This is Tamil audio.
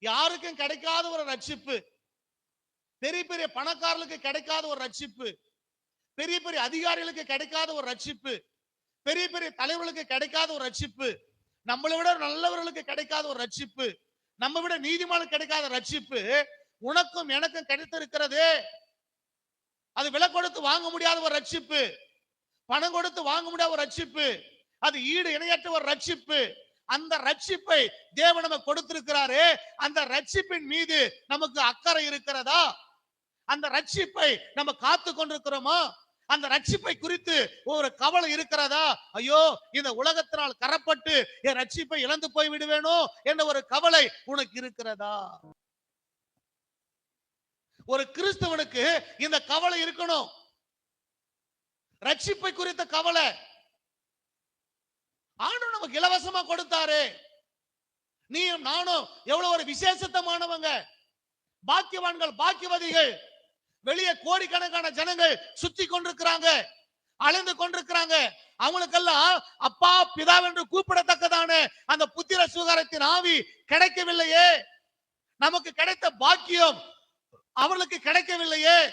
யாருக்கும் கிடைக்காத ஒரு ரட்சிப்பு. பெரிய பெரிய பணக்காரர்களுக்கு கிடைக்காத ஒரு ரட்சிப்பு. பெரிய பெரிய அதிகாரிகளுக்கு கிடைக்காத ஒரு ரட்சிப்பு. பெரிய பெரிய தலைவர்களுக்கு கிடைக்காத ஒரு ரட்சிப்பு. நம்மளை விட நல்லவர்களுக்கு கிடைக்காத ஒரு ரட்சிப்பு. நம்ம விட நீதிமானுக்கு கிடைக்காத ரட்சிப்பு. உனக்கும் எனக்கும் கிடைத்திருக்கிறது. அது விலை கொடுத்து வாங்க முடியாத ஒரு ரட்சிப்பு. பணம் கொடுத்து வாங்க முடியாத ஒரு ரட்சிப்பு. அது ஈடு இணையற்ற ஒரு ரட்சிப்பு. அந்த ரட்சிப்பை தேவன் நமக்கு கொடுத்திருக்கிறாரு அந்த ரட்சிப்பின் மீது நமக்கு அக்கறை இருக்கிறதா? அந்த ரட்சிப்பை நம்ம காத்து கொண்டிருக்கிறோமா? அந்த ரட்சிப்பை குறித்து ஒரு கவலை இருக்கிறதா? ஐயோ இந்த உலகத்தினால் கரப்பட்டு என் ரட்சிப்பை இழந்து போய் விடுவேனோ என்ற ஒரு கவலை உனக்கு இருக்கிறதா? ஒரு கிறிஸ்தவனுக்கு இந்த கவலை இருக்கணும். ரட்சிப்பை குறித்த கவலை. நமக்கு இலவசமா கொடுத்தாரு. நீயும் நானும் எவ்வளவு ஒரு விசேஷத்தமானவங்க. பாக்கியவான்கள் பாக்கியவதிகள். வெளியே கோடிக்கணக்கான ஜனங்கள் சுத்தி கொண்டிருக்கிறாங்க. அலைந்து கொண்டிருக்கிறாங்க. அவங்களுக்கெல்லாம் அப்பா பிதாவென்று கூப்பிடத்தக்கதான அந்த புத்திர சுகாரத்தின் ஆவி கிடைக்கவில்லையே. நமக்கு கிடைத்த பாக்கியம் அவர்களுக்கு கிடைக்கவில்லையே.